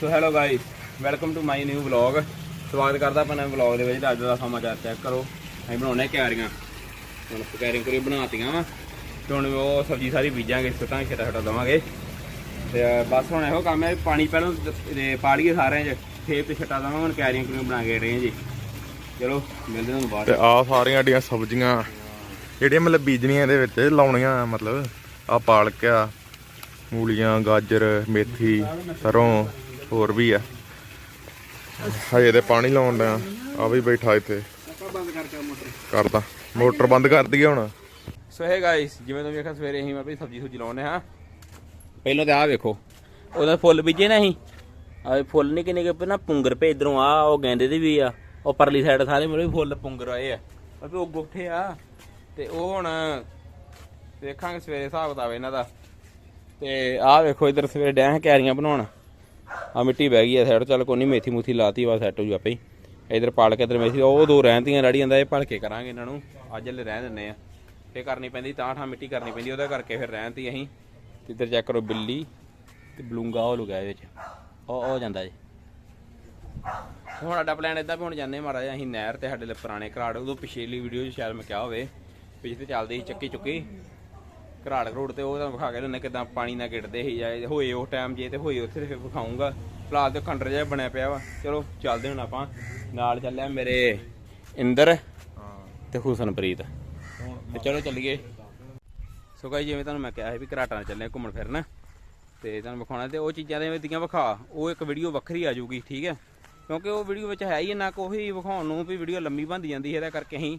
So hello guys welcome to my new vlog ਸਵਾਗਤ ਕਰਦਾ ਆਪਾਂ ਨਵੇਂ ਵਲੌਗ ਦੇ ਵਿੱਚ ਅੱਜ ਦਾ ਸਮਾਚਾਰ ਚੈੱਕ ਕਰੋ। ਅਸੀਂ ਬਣਾਉਣੇ ਕਿਆਰੀਆਂ ਹੁਣ ਕਿਆਰੀਆਂ ਕਰੀ ਬਣਾਤੀਆਂ ਵਾ। ਤੇ ਹੁਣ ਉਹ ਸਬਜ਼ੀ ਸਾਰੀ ਬੀਜਾਂਗੇ ਸੁੱਟਾਂਗੇ ਛੇਟਾ ਛੇਟਾ ਦਵਾਂਗੇ। ਤੇ ਬਸ ਹੁਣ ਇਹੋ ਕੰਮ ਹੈ ਪਾਣੀ ਪਹਿਲਾਂ ਦ- ਪਾ ਲਈਏ ਸਾਰਿਆਂ 'ਚ ਫੇਰ ਤੇ ਛੱਟਾ ਦਵਾਂਗੇ ਹੁਣ ਕਿਆਰੀਆਂ ਕੁਰੀਆਂ ਬਣਾ ਕੇ ਰਹੇ ਹਾਂ ਜੀ। ਚਲੋ ਮਿਲਦੇ ਤੁਹਾਨੂੰ ਬਾਅਦ ਤੇ। ਆ ਸਾਰੀਆਂ ਸਾਡੀਆਂ ਸਬਜ਼ੀਆਂ ਜਿਹੜੀਆਂ ਮਤਲਬ ਬੀਜਣੀਆਂ ਇਹਦੇ ਵਿੱਚ ਲਾਉਣੀਆਂ ਮਤਲਬ। ਆ ਪਾਲਕ ਆ ਮੂਲੀਆਂ ਗਾਜਰ ਮੇਥੀ ਸਰੋਂ। ਹੋਰ ਵੀ ਆ। ਹਜੇ ਤੇ ਪਾਣੀ ਲਾਉਣ ਦਾ ਆ ਵੀ ਬੈਠਾ ਇੱਥੇ। ਕਰਦਾ। ਮੋਟਰ ਬੰਦ ਕਰ ਦਈਏ ਹੁਣ। ਸੋ ਹੈ ਗਾਇਸ ਜਿਵੇਂ ਤੁਸੀਂ ਵੇਖਿਆ, ਸਵੇਰੇ ਅਸੀਂ ਆਪਣੀ ਸਬਜ਼ੀ ਸੁਬਜ਼ੀ ਲਾਉਨੇ ਹਾਂ ਪਹਿਲਾਂ ਤੇ ਆਹ ਵੇਖੋ, ਉਹਦਾ ਫੁੱਲ ਬੀਜੇ ਨਾ ਅਸੀਂ। ਆਹ ਫੁੱਲ ਨਹੀਂ ਕਿੰਨੇ ਕਿ ਨਾ ਪੁੰਗਰ ਪੇ ਇਧਰੋਂ ਆ, ਉਹ ਗੈਂਦੇ ਦੇ ਵੀ ਆ। ਉਹ ਪਰਲੀ ਸਾਈਡ ਸਾਰੇ ਮੇਰੇ ਫੁੱਲ ਪੁੰਗਰ ਆਏ ਆ। ਪਰ ਉਹ ਗੁੱਠੇ ਆ। ਤੇ ਉਹ ਹੁਣ ਵੇਖਾਂਗੇ ਸਵੇਰੇ ਹਿਸਾਬ ਕਿਤਾਬ ਇਹਨਾਂ ਦਾ। ਤੇ ਆਹ ਵੇਖੋ ਇਧਰ ਸਵੇਰੇ ਡੈਂ ਕੈਰੀਆਂ ਬਣਾਉਣ। ਆ ਮਿੱਟੀ ਬਹਿ ਗਈ ਆ ਸਾਈਡ ਚੱਲ ਕੋਈ ਨਹੀਂ, ਮੇਥੀ ਮੂਥੀ ਲਾਤੀ ਵਾ ਸੈੱਟ ਹੋ ਜੂ ਆਪੇ ਹੀ। ਇਧਰ ਪਾਲ ਕੇ ਇਧਰ ਮੇਥੀ, ਉਹ ਦੋ ਰਹਿੰਦੀਆਂ ਰੜੀ ਜਾਂਦਾ, ਇਹ ਭਲਕੇ ਕਰਾਂਗੇ ਇਹਨਾਂ ਨੂੰ। ਅੱਜ ਲੈ ਰਹਿਣ ਦਿੰਨੇ ਆ। ਫੇਰ ਕਰਨੀ ਪੈਂਦੀ, ਤਾਂ ਠਾਂ ਮਿੱਟੀ ਕਰਨੀ ਪੈਂਦੀ, ਉਹਦਾ ਕਰਕੇ ਫਿਰ ਰਹਿਣਤੀ ਅਸੀਂ। ਤੇ ਇਧਰ ਚੈੱਕ ਕਰੋ ਬਿੱਲੀ ਤੇ ਬਲੂੰਗਾ, ਉਹ ਲੁਗਾ ਇਹਦੇ ਵਿੱਚ। ਉਹ ਉਹ ਜਾਂਦਾ ਜੀ ਹੁਣ ਸਾਡਾ ਪਲਾਨ ਇਦਾਂ ਵੀ ਹੁਣ ਜਾਂਦੇ ਮਾਰਾ ਅਸੀਂ ਨਹਿਰ ਤੇ ਸਾਡੇ ਲਈ ਪੁਰਾਣੇ ਘਰਾੜ, ਉਦੋਂ ਪਿਛਲੀ ਵੀਡੀਓ 'ਚ ਸ਼ਾਇਦ ਮੈਂ ਕਿਹਾ ਹੋਵੇ ਪਿਛਲੇ ਜਿੱਥੇ ਚੱਲਦੇ ਸੀ ਚੱਕੀ ਚੁੱਕੀ ਘਰਾੜ ਘਰੋੜ ਤੇ ਉਹ ਤੁਹਾਨੂੰ ਵਿਖਾ ਕੇ ਉਹਨੇ ਕਿਦਾਂ ਪਾਣੀ ਨਾਲ ਗਿੜਦੇ ਸੀ ਜਾਂ ਹੋਏ ਉਹ ਟਾਈਮ ਜੇ ਤੇ ਹੋਏ ਉੱਥੇ ਤੇ ਫਿਰ ਵਿਖਾਉਂਗਾ ਫਿਲਹਾਲ ਤੇ ਖੰਡਰ ਜਿਹਾ ਬਣਿਆ ਪਿਆ ਵਾ। ਚਲੋ ਚੱਲਦੇ ਹੁਣ ਆਪਾਂ। ਨਾਲ ਚੱਲਿਆ ਮੇਰੇ ਇੰਦਰ ਤੇ ਹੁਸਨਪ੍ਰੀਤ। ਤੇ ਚਲੋ ਚੱਲੀਏ। ਸੋ ਗਾਈ ਜਿਵੇਂ ਤੁਹਾਨੂੰ ਮੈਂ ਕਿਹਾ ਸੀ ਵੀ ਘਰਾਟਾਂ ਚੱਲੇ ਘੁੰਮਣ ਫਿਰਨ। ਤੇ ਤੁਹਾਨੂੰ ਵਿਖਾਉਣਾ ਤੇ ਉਹ ਚੀਜ਼ਾਂ ਦੇ ਦੀਆਂ ਵਿਖਾ। ਉਹ ਇੱਕ ਵੀਡੀਓ ਵੱਖਰੀ ਆ ਜਾਊਗੀ ਠੀਕ ਹੈ? ਕਿਉਂਕਿ ਉਹ ਵੀਡੀਓ ਵਿੱਚ ਹੈ ਹੀ ਨਾ ਕੋਈ ਵਿਖਾਉਣ ਨੂੰ ਵੀ ਵੀਡੀਓ ਲੰਮੀ ਬਣਦੀ ਜਾਂਦੀ ਹੈ ਇਹਦਾ ਕਰਕੇ ਅਸੀਂ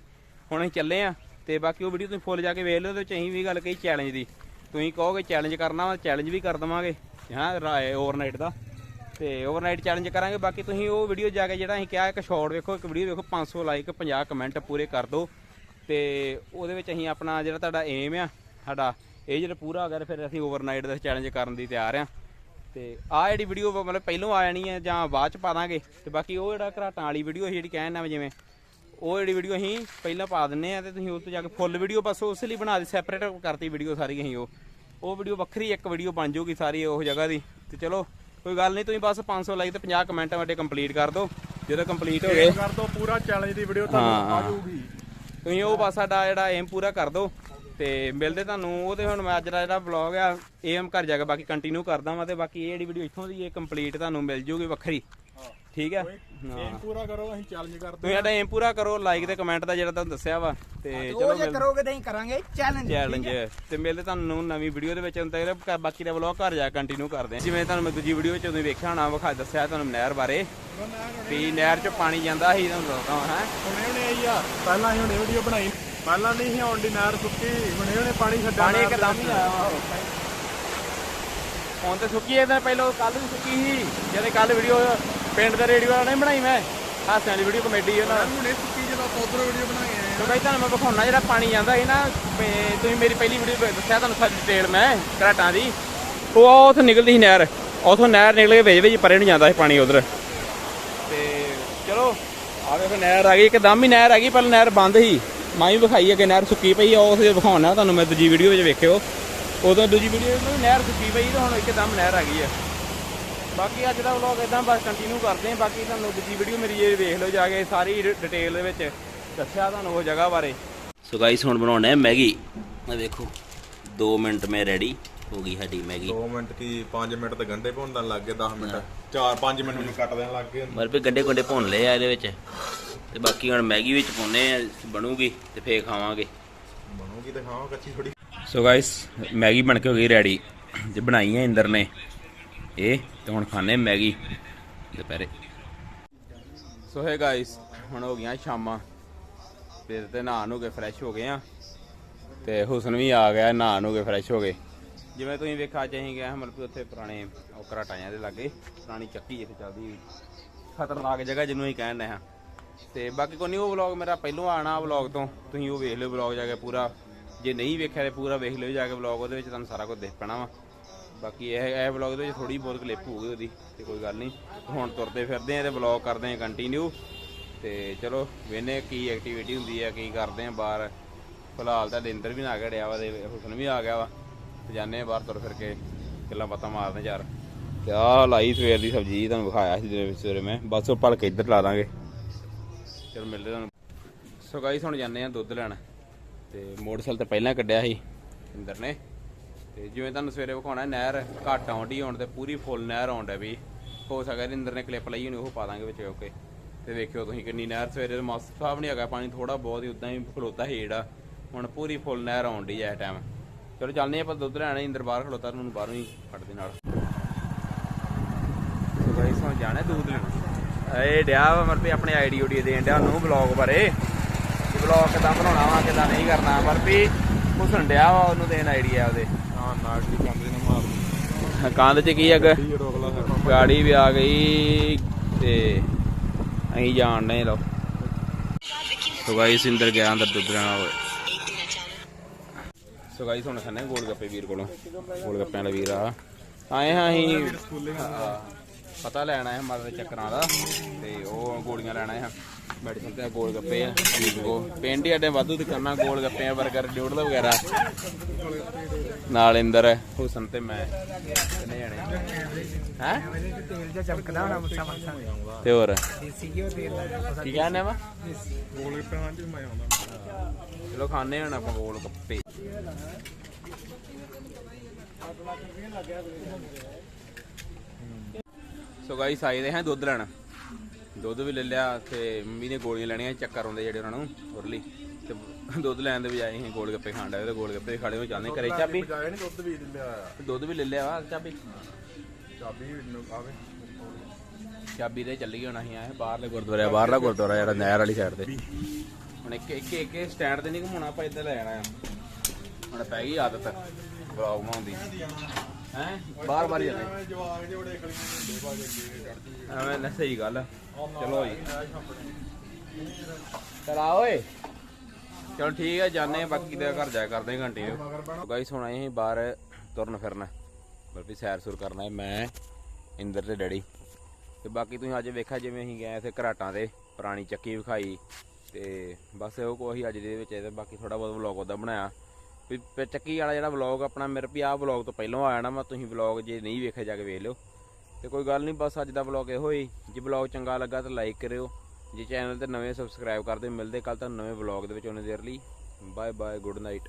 ਹੁਣ ਅਸੀਂ ਚੱਲੇ ਆ ਤੇ ਬਾਕੀ ਉਹ ਵੀਡੀਓ ਤੁਸੀਂ ਫੁੱਲ ਜਾ ਕੇ ਵੇਖ ਲਿਓ, ਉਹਦੇ ਵਿੱਚ ਅਸੀਂ ਵੀ ਗੱਲ ਕਹੀ ਚੈਲੰਜ ਦੀ। ਤੁਸੀਂ ਕਹੋਗੇ ਚੈਲੰਜ ਕਰਨਾ ਵਾ ਚੈਲੰਜ ਵੀ ਕਰ ਦਵਾਂਗੇ, ਹਾਂ ਓਵਰਨਾਈਟ ਦਾ। ਤੇ ਓਵਰਨਾਈਟ ਚੈਲੰਜ ਕਰਾਂਗੇ, ਬਾਕੀ ਤੁਸੀਂ ਉਹ ਵੀਡੀਓ ਜਾ ਕੇ ਜਿਹੜਾ ਅਸੀਂ ਕਿਹਾ, ਇੱਕ ਸ਼ਾਰਟ ਵੇਖੋ, ਇੱਕ ਵੀਡੀਓ ਵੇਖੋ 500 ਲਾਈਕ 50 ਕਮੈਂਟ ਪੂਰੇ ਕਰ ਦਿਓ। ਤੇ ਉਹਦੇ ਵਿੱਚ ਅਸੀਂ ਆਪਣਾ ਜਿਹੜਾ ਤੁਹਾਡਾ ਏਮ ਆ, ਸਾਡਾ, ਇਹ ਜਿਹੜਾ ਪੂਰਾ ਅਗਰ ਫਿਰ ਅਸੀਂ ਓਵਰਨਾਈਟ ਦਾ ਚੈਲੰਜ ਕਰਨ ਦੀ ਤਿਆਰ ਆ। ਤੇ ਆਹ ਜਿਹੜੀ ਵੀਡੀਓ ਮਤਲਬ ਪਹਿਲੋਂ ਆ ਜਾਣੀ ਹੈ ਜਾਂ ਬਾਅਦ ਚ ਪਾ ਦਾਂਗੇ। ਤੇ ਬਾਕੀ ਉਹ ਜਿਹੜਾ ਘਰਾਟਾਂ ਵਾਲੀ ਵੀਡੀਓ ਜਿਹੜੀ ਕਹਿਣ ਨਾ ਜਿਵੇਂ ਉਹ ਜਿਹੜੀ ਵੀਡੀਓ ਅਸੀਂ ਪਹਿਲਾਂ ਪਾ ਦਿੰਨੇ ਆ ਤੇ ਤੁਸੀਂ ਉਸ ਤੋਂ ਜਾ ਕੇ ਫੁੱਲ ਵੀਡੀਓ ਬਸ ਉਸ ਲਈ ਬਣਾ ਦੇ ਸੈਪਰੇਟ ਕਰਤੀ ਵੀਡੀਓ ਸਾਰੀ ਅਸੀਂ ਉਹ। ਉਹ ਵੀਡੀਓ ਵੱਖਰੀ ਇੱਕ ਵੀਡੀਓ ਬਣ ਜਾਊਗੀ ਸਾਰੀ ਉਹ ਜਗ੍ਹਾ ਦੀ। ਤੇ ਚਲੋ ਕੋਈ ਗੱਲ ਨਹੀਂ ਤੁਸੀਂ ਬਸ 500 ਲਾਈਕ ਤੇ 50 ਕਮੈਂਟ ਵਾਡੇ ਕੰਪਲੀਟ ਕਰ ਦਿਓ। ਜਦੋਂ ਕੰਪਲੀਟ ਹੋ ਗਏ। ਕਰ ਦੋ ਪੂਰਾ ਚੈਲੰਜ ਦੀ ਵੀਡੀਓ ਹਾਂ, ਹਾਂ। ਤੁਸੀਂ ਉਹ ਬਸ ਸਾਡਾ ਜਿਹੜਾ ਏਮ ਪੂਰਾ ਕਰ ਦਿਓ ਤੇ ਮਿਲਦੇ ਤੁਹਾਨੂੰ। ਉਹ ਤੇ ਹੁਣ ਮੈਂ ਅੱਜ ਦਾ ਜਿਹੜਾ ਵਲੌਗ ਆ ਏਮ ਕਰ ਜਾਗਾ ਬਾਕੀ ਕੰਟੀਨਿਊ ਕਰਦਾ ਵਾਂ ਤੇ ਬਾਕੀ ਇਹ ਜਿਹੜੀ ਵੀਡੀਓ ਇੱਥੋਂ ਦੀ ਇਹ ਕੰਪਲੀਟ ਤੁਹਾਨੂੰ ਮਿਲ ਜੂਗੀ ਵੱਖਰੀ। ਠੀਕ ਹੈ? ਹਾਂ। ਪੂਰਾ ਕਰੋ ਅਸੀਂ ਚੈਲੰਜ ਕਰਦੇ ਤੁਸੀਂ ਸਾਡਾ ਏਮ ਪੂਰਾ ਕਰੋ ਲਾਈਕ ਤੇ ਕਮੈਂਟ ਦਾ ਜਿਹੜਾ ਤੁਹਾਨੂੰ ਦੱਸਿਆ ਵਾ ਤੇ ਚਲੋ ਜੇ ਮਿਲ ਕਰੋਗੇ ਤਾਂ ਹੀ ਕਰਾਂਗੇ ਚੈਲੰਜ ਚੈਲੰਜ ਤੇ ਮਿਲਦੇ ਤੁਹਾਨੂੰ ਨਵੀਂ ਵੀਡੀਓ ਦੇ ਵਿੱਚ ਅੰਦਰ ਬਾਕੀ ਦਾ ਵਲੌਗ ਘਰ ਜਾ ਕੰਟੀਨਿਊ ਕਰਦੇ ਹਾਂ। ਜਿਵੇਂ ਤੁਹਾਨੂੰ ਮੈਂ ਦੂਜੀ ਵੀਡੀਓ ਵਿੱਚ ਤੁਸੀਂ ਵੇਖਿਆ ਹੋਣਾ ਵਿਖਾ ਦੱਸਿਆ ਤੁਹਾਨੂੰ ਨਹਿਰ ਬਾਰੇ। ਵੀ ਨਹਿਰ 'ਚ ਪਾਣੀ ਜਾਂਦਾ ਸੀ ਤੁਹਾਨੂੰ ਦੱਸਦਾ ਹਾਂ? ਹੁਣੇ ਹੁਣੇ ਆਈ ਆ। ਪਹਿਲਾਂ ਅਸੀਂ ਹੁਣੇ ਵੀਡੀਓ ਬਣਾਈ। ਪਹਿਲਾਂ ਨਹੀਂ ਸੀ ਆਉਣ ਦੀ ਨਹਿਰ ਸੁੱਕੀ ਹੁਣੇ ਹੁਣੇ ਪਾਣੀ ਛੱਡਿਆ ਪਾਣੀ ਇੱਕਦਮ ਹੀ। ਆਇਆ ਹੁਣ ਤੇ ਸੁੱਕੀ ਇਹਦਾ ਪਹਿਲਾਂ ਕੱਲ ਵੀ ਸੁੱਕੀ ਸੀ ਜਦੋਂ ਕੱਲ ਵੀਡੀਓ ਪਿੰਡ ਦੇ ਰੇਡੀਓ ਵਾਲਾ ਨਹੀਂ ਬਣਾਈ ਮੈਂ। ਹਾਸਿਆਂ ਦੀ ਵੀਡੀਓ ਕਮੇਡੀ ਉਹਨਾਂ ਹੁਣੇ ਸੁੱਕੀ ਜਦੋਂ ਉਧਰ ਵੀਡੀਓ ਬਣਾਈ ਆਏ ਤੋਂ ਬਈ ਤੁਹਾਨੂੰ ਮੈਂ ਵਿਖਾਉਣਾ ਜਿਹੜਾ ਪਾਣੀ ਜਾਂਦਾ ਸੀ ਨਾ ਤੁਸੀਂ ਮੇਰੀ ਪਹਿਲੀ ਵੀਡੀਓ ਦੱਸਿਆ ਤੁਹਾਨੂੰ ਸਾਰੀ ਡਿਟੇਲ ਮੈਂ ਘਰਾਟਾਂ ਦੀ। ਉਹ ਉੱਥੇ ਨਿਕਲਦੀ ਸੀ ਨਹਿਰ। ਉਥੋਂ ਨਹਿਰ ਨਿਕਲ ਕੇ ਵੇਜ ਵੇਜ ਪਰੇ ਨੂੰ ਜਾਂਦਾ ਸੀ ਪਾਣੀ ਉਧਰ। ਤੇ ਚਲੋ ਆ ਵੇਖੋ ਨਹਿਰ ਆ ਗਈ ਇੱਕਦਮ ਹੀ ਨਹਿਰ ਆ ਗਈ ਪਹਿਲਾਂ ਨਹਿਰ ਬੰਦ ਸੀ। ਮੈਂ ਵੀ ਵਿਖਾਈ ਅੱਗੇ ਨਹਿਰ ਸੁੱਕੀ ਪਈ ਆ ਉਸ ਵਿਖਾਉਣਾ ਤੁਹਾਨੂੰ ਮੈਂ ਦੂਜੀ ਵੀਡੀਓ ਵਿੱਚ ਵੇਖਿਓ। ਉਦੋਂ ਦੂਜੀ ਵੀਡੀਓ ਵਿੱਚ ਨਹਿਰ ਸੁੱਕੀ ਪਈ ਤੇ ਹੁਣ ਇੱਕਦਮ ਨਹਿਰ ਆ ਗਈ ਆ। ਬਾਕੀ ਅੱਜ ਦਾ ਵਲੌਗ ਇਦਾਂ ਬਸ ਕੰਟੀਨਿਊ ਕਰਦੇ ਹਾਂ। ਬਾਕੀ ਤੁਹਾਨੂੰ ਦੂਜੀ ਵੀਡੀਓ ਮੇਰੀ ਇਹ ਵੇਖ ਲਓ ਜਾ ਕੇ ਸਾਰੀ ਡਿਟੇਲ ਦੇ ਵਿੱਚ ਦੱਸਿਆ ਤੁਹਾਨੂੰ ਉਹ ਜਗ੍ਹਾ ਬਾਰੇ। ਸੋ ਗਾਈਸ ਹੁਣ ਬਣਾਉਣਾ ਹੈ ਮੈਗੀ। ਇਹ ਦੇਖੋ 2 ਮਿੰਟ ਮੈਂ ਰੈਡੀ ਹੋ ਗਈ ਸਾਡੀ ਮੈਗੀ। 2 ਮਿੰਟ ਕੀ 5 ਮਿੰਟ ਤੇ ਗੰਡੇ ਭੁੰਨਣ ਲੱਗ ਗਏ 10 ਮਿੰਟ। 4-5 ਮਿੰਟ ਨੂੰ ਕੱਟ ਦੇਣ ਲੱਗ ਗਏ। ਮਰ ਵੀ ਗੰਡੇ ਗੁੰਡੇ ਭੁੰਨ ਲਏ ਆ ਇਹਦੇ ਵਿੱਚ। ਤੇ ਬਾਕੀ ਹੁਣ ਮੈਗੀ ਵਿੱਚ ਪਾਉਨੇ ਆ ਬਣੂਗੀ ਤੇ ਫੇਰ ਖਾਵਾਂਗੇ। ਬਣੂਗੀ ਤੇ ਖਾਵਾਂ ਕੱਚੀ ਥੋੜੀ ਸੋ ਗਾਇਸ ਮੈਗੀ ਬਣ ਕੇ ਹੋ ਗਈ ਰੈਡੀ ਜੇ ਬਣਾਈ ਹੈ ਇੰਦਰ ਨੇ। ਇਹ ਤੇ ਹੁਣ ਖਾਣੇ ਮੈਗੀ ਦੁਪਹਿਰੇ। ਸੋ ਹੈ ਗਾਇਸ ਹੁਣ ਹੋ ਗਈਆਂ ਸ਼ਾਮਾਂ। ਫਿਰ ਤੇ ਨਹਾ ਨੂੰ ਕੇ ਫਰੈਸ਼ ਹੋ ਗਏ ਆ ਤੇ ਹੁਸਨ ਵੀ ਆ ਗਿਆ ਨਹਾ ਨੂੰ ਕੇ ਫਰੈਸ਼ ਹੋ ਗਏ। ਜਿਵੇਂ ਤੁਸੀਂ ਵੇਖਿਆ ਅੱਜ ਅਸੀਂ ਗਏ ਮਤਲਬ ਉੱਥੇ ਪੁਰਾਣੇ ਉਹ ਘਰਾਟਾਂ ਦੇ ਲਾਗੇ। ਪੁਰਾਣੀ ਚੱਕੀ ਇੱਥੇ ਚੱਲਦੀ ਖਤਰਨਾਕ ਜਗ੍ਹਾ ਜਿਹਨੂੰ ਅਸੀਂ ਕਹਿੰਦੇ ਹਾਂ। ਤੇ ਬਾਕੀ ਕੋਈ ਨਹੀਂ, ਉਹ ਵਲੌਗ ਮੇਰਾ ਪਹਿਲੋਂ ਆਣਾ ਵਲੌਗ ਤੋਂ। ਤੁਸੀਂ ਉਹ ਵੇਖ ਲਿਓ ਵਲੌਗ ਜਾ ਕੇ ਪੂਰਾ। ਜੇ ਨਹੀਂ ਵੇਖਿਆ ਤੇ ਪੂਰਾ ਵੇਖ ਲਿਓ ਜਾ ਕੇ ਵਲੌਗ ਉਹਦੇ ਵਿੱਚ ਤੁਹਾਨੂੰ ਸਾਰਾ ਕੁਝ ਦੇਖ ਪੈਣਾ ਵਾ। ਬਾਕੀ ਇਹ ਇਹ ਵਲੌਗ ਦੇ ਵਿੱਚ ਥੋੜੀ ਬਹੁਤ ਕਲਿੱਪ ਹੋਊਗੀ ਉਹਦੀ, ਤੇ ਕੋਈ ਗੱਲ ਨਹੀਂ। ਹੁਣ ਤੁਰਦੇ ਫਿਰਦੇ ਆ ਤੇ ਵਲੌਗ ਕਰਦੇ ਆ ਕੰਟੀਨਿਊ ਤੇ ਚਲੋ ਵੇਨੇ ਕੀ ਐਕਟੀਵਿਟੀ ਹੁੰਦੀ ਹੈ ਕੀ ਕਰਦੇ ਆ ਬਾਹਰ। ਫਿਲਹਾਲ ਤਾਂ ਦਿੰਦਰ ਵੀ ਨਾ ਘੜਿਆ ਵਾ ਤੇ ਹੁਸਨ ਵੀ ਆ ਗਿਆ ਵਾ। ਤੇ ਜਾਂਦੇ ਆ ਬਾਹਰ ਤੁਰ ਫਿਰ ਕੇ, ਗੱਲਾਂ ਬਾਤਾਂ ਮਾਰਦੇ ਯਾਰ। ਤੇ ਆਹ ਲਾਈ ਸਵੇਰ ਦੀ ਸਬਜ਼ੀ ਤੁਹਾਨੂੰ ਵਿਖਾਇਆ ਸੀ ਜਿਹੜੇ ਸਵੇਰੇ ਮੈਂ। ਬਸ ਉਹ ਭਲਕੇ ਇੱਧਰ ਲਾ ਦਾਂਗੇ। ਚਲ ਮਿਲਦੇ ਤੁਹਾਨੂੰ। ਸੋ ਗਾਈਸ ਹੁਣ ਜਾਂਦੇ ਆ ਦੁੱਧ ਲੈਣ। ਤੇ ਮੋਟਰਸਾਈਕਲ ਤੇ ਪਹਿਲਾਂ ਕੱਢਿਆ ਸੀ, ਇੰਦਰ ਨੇ। ਤੇ ਜਿਵੇਂ ਤੁਹਾਨੂੰ ਸਵੇਰੇ ਵਿਖਾਉਣਾ, ਨਹਿਰ ਘੱਟ ਆਉਂਦੀ ਹੋਣ ਤੇ ਪੂਰੀ ਫੁੱਲ ਨਹਿਰ ਆਉਂਦਾ ਵੀ। ਹੋ ਸਕਦਾ ਇੰਦਰ ਨੇ ਕਲਿੱਪ ਲਈ ਹੋਣੀ, ਉਹ ਪਾ ਦਾਂਗੇ ਵਿੱਚ ਓਕੇ। ਤੇ ਵੇਖਿਓ ਤੁਸੀਂ ਕਿੰਨੀ ਨਹਿਰ ਸਵੇਰੇ ਮਸ ਸਾਫ਼ ਨਹੀਂ ਹੈਗਾ, ਪਾਣੀ ਥੋੜਾ ਬਹੁਤ ਹੀ ਉਦਾਂ ਹੀ ਖਲੋਤਾ ਸੀ ਜਿਹੜਾ ਹੁਣ ਪੂਰੀ ਫੁੱਲ ਨਹਿਰ ਆਉਂਦੀ ਐ ਟਾਈਮ ਚਲੋ ਚੱਲਦੇ ਆਪਾਂ ਦੁੱਧ ਲੈਣਾ ਇੰਦਰ ਬਾਹਰ ਖਲੋਤਾ ਨੂੰ ਬਾਹਰੋਂ ਹੀ ਫੜਦੇ ਨਾਲ। ਸੋ ਗਾਈਸ ਹੁਣ ਜਾਣਾ ਦੁੱਧ ਲੈਣਾ। ਏ ਡਿਆ ਵਾ ਆਪਣੇ ਆਈਡੀ ਓਡੀ ਦੇਣ ਡਿਆ ਨੂੰ ਬਲੌਗ ਬਾਰੇ। ਕਿ ਬਲੌਗ ਕਿਦਾਂ ਬਣਾਉਣਾ ਵਾ, ਕਿਦਾਂ ਨਹੀਂ ਕਰਨਾ। ਪਰ ਵੀ ਡਿਆ ਵਾ, ਉਹਨੂੰ ਦੇਣ ਆਈਡੀਆ ਉਹਦੇ। ਨਾ ਕੰਧ 'ਚ ਕੀ ਅੱਗ ਗਾੜੀ ਵੀ ਆ ਗਈ ਤੇ ਅਸੀਂ ਜਾਣ ਨਹੀਂ ਲੋ ਸੋ ਗਾਈਸ ਇੰਦਰ ਗਿਆ ਅੰਦਰ ਦੁੱਧ ਲੈਣਾ ਹੋਵੇ ਸੋ ਗਾਈਸ ਹੁਣ ਖਾਣੇ ਗੋਲ ਗੱਪੇ ਵੀਰ ਕੋਲੋਂ। ਗੋਲ ਗੱਪਿਆਂ ਦਾ ਵੀਰ ਆ। ਆਏ ਹਾਂ ਅਸੀਂ। ਪਤਾ ਲੈਣਾ ਹੈ ਮਾਤਾ ਦੇ ਚੱਕਰਾਂ ਦਾ। ਤੇ ਉਹ ਗੋਲੀਆਂ ਲੈਣਾ ਹੈ। ਮੈਡੀਸਨ ਤੇ ਗੋਲ ਗੱਪੇ ਆ ਕੋ ਪਿੰਡ ਹੀ ਅੱਡੇ ਵਾਧੂ ਦੁਕਾਨਾਂ, ਗੋਲ ਗੱਪੇ ਆ 버ਗਰ ਡਿਊਡਲ ਵਗੈਰਾ। ਨਾਲ ਇੰਦਰ, ਹੁਸਨ ਤੇ ਮੈਂ ਕਿੰਨੇ ਜਾਣੇ। ਹੈ? ਤੇਲ ਜਿਹਾ ਚਮਕਦਾ ਹੋਣਾ ਮੁੱਛਾਂ ਮੱਛਾਂ ਤੇ ਹੋਰ? ਦੇਸੀ ਘਿਓ ਤੇਲ ਦਾ ਕੀ ਕਹਿੰਦੇ ਵਾ? ਗੋਲੇ ਪੈਣਾ ਚ ਮੈਂ ਆਉਂਦਾ ਚਲੋ ਖਾਣੇ ਹੁਣ ਆਪਾਂ ਗੋਲ ਗੱਪੇ। ਸੋ ਗਾਈਸ ਆਏ ਦੇ ਹਾਂ ਦੁੱਧ ਲੈਣ। ਦੁੱਧ ਵੀ ਲੈ ਲਿਆ ਤੇ ਮੰਮੀ ਨੇ ਗੋਲੀਆਂ ਲੈਣੀਆਂ ਚੱਕਰ ਆਉਂਦੇ ਜਿਹੜੇ ਉਹਨਾਂ ਨੂੰ ਉਰਲੀ। ਤੇ ਦੁੱਧ ਲੈਣ ਦੇ ਬਜਾਏ ਅਸੀਂ ਗੋਲ ਗੱਪੇ ਖਾਣ ਡਏ ਤੇ ਗੋਲ ਗੱਪੇ ਖਾਣੇ ਹੋ ਜਾਂਦੇ ਘਰੇ। ਚਾਬੀ? ਜਾਏ ਨਹੀਂ ਦੁੱਧ ਵੀ ਲਿਆ। ਦੁੱਧ ਵੀ ਲੈ ਲਿਆ ਵਾ ਚਾਬੀ? ਚਾਬੀ ਆਵੇ। ਚਾਬੀ ਦੇ ਚੱਲੀ ਹੋਣਾ ਅਸੀਂ ਆਏ ਬਾਹਰਲੇ ਗੁਰਦੁਆਰੇ ਬਾਹਰਲਾ ਗੁਰਦੁਆਰਾ ਜਿਹੜਾ ਨਹਿਰ ਵਾਲੀ ਸਾਈਡ ਤੇ। ਹੁਣ ਇੱਕ ਇੱਕ ਇੱਕ ਸਟੈਂਡ ਤੇ ਨਹੀਂ ਘੁਮਾਉਣਾ ਆਪਾਂ ਇੱਧਰ ਲੈ ਜਾਣਾ। ਆ ਹੁਣ ਪੈ ਗਈ ਆਦਤ ਬਲੌਗ ਬਣਾਉਂਦੀ ਹੈ? ਬਾਰ ਬਾਰ ਜਾਂਦੇ। ਜਵਾਗ ਜਿਹੜੇ ਗਲੀਆਂ ਦੇ ਬਾਜੇ ਅੱਗੇ ਚੜਦੀ ਐਵੇਂ ਨਾ ਸਹੀ ਗੱਲ। ਆ। ਚਲੋ ਜੀ। ਚਲਾ ਓਏ। ਚਲ ਠੀਕ ਹੈ ਜਾਣੇ ਬਾਕੀ ਦੇ ਘਰ ਜਾ ਕੇ ਕਰਦੇ ਹਾਂ ਕੰਟੀਨਿਊ ਗਾਈਸ ਹੁਣ ਆਏ ਅਸੀਂ ਬਾਹਰ ਤੁਰਨ ਫਿਰਨ ਬਲਕਿ ਸੈਰ ਸੁਰ ਕਰਨਾ ਹੈ। ਮੈਂ ਇੰਦਰ ਤੇ ਡੈਡੀ। ਤੇ ਬਾਕੀ ਤੁਸੀਂ ਅੱਜ ਵੇਖਿਆ ਜਿਵੇਂ ਅਸੀਂ ਗਏ ਇੱਥੇ ਘਰਾਟਾਂ ਤੇ ਪੁਰਾਣੀ ਚੱਕੀ ਵਿਖਾਈ। ਤੇ ਬਸ ਉਹ ਕੋਈ ਅੱਜ ਦੇ ਵਿੱਚ ਤੇ ਬਾਕੀ ਥੋੜਾ ਬਹੁਤ ਵਲੌਗ ਉਹਦਾ ਬਣਾਇਆ। ਵੀ ਫਿਰ ਚੱਕੀ ਵਾਲਾ ਜਿਹੜਾ ਵਲੌਗ ਆਪਣਾ ਮੇਰੇ ਵੀ ਆਹ ਵਲੌਗ ਤੋਂ ਪਹਿਲਾਂ ਆ ਜਾਣਾ ਵਾ ਤੁਸੀਂ ਵਲੌਗ ਜੇ ਨਹੀਂ ਵੇਖਿਆ ਜਾ ਕੇ ਵੇਖ ਲਿਓ। ਤੇ ਕੋਈ ਗੱਲ ਨਹੀਂ, ਬਸ ਅੱਜ ਦਾ ਵਲੌਗ ਇਹੋ ਹੀ। ਜੇ ਵਲੌਗ ਚੰਗਾ ਲੱਗਾ ਤਾਂ ਲਾਈਕ ਕਰਿਓ। ਜੇ ਚੈਨਲ ਤੇ ਨਵੇਂ ਸਬਸਕ੍ਰਾਈਬ ਕਰਦੇ, ਮਿਲਦੇ ਕੱਲ ਤੁਹਾਨੂੰ ਨਵੇਂ ਵਲੌਗ ਦੇ ਵਿੱਚ ਉਹਨੇ ਦੇਰ ਲਈ। Bye bye good night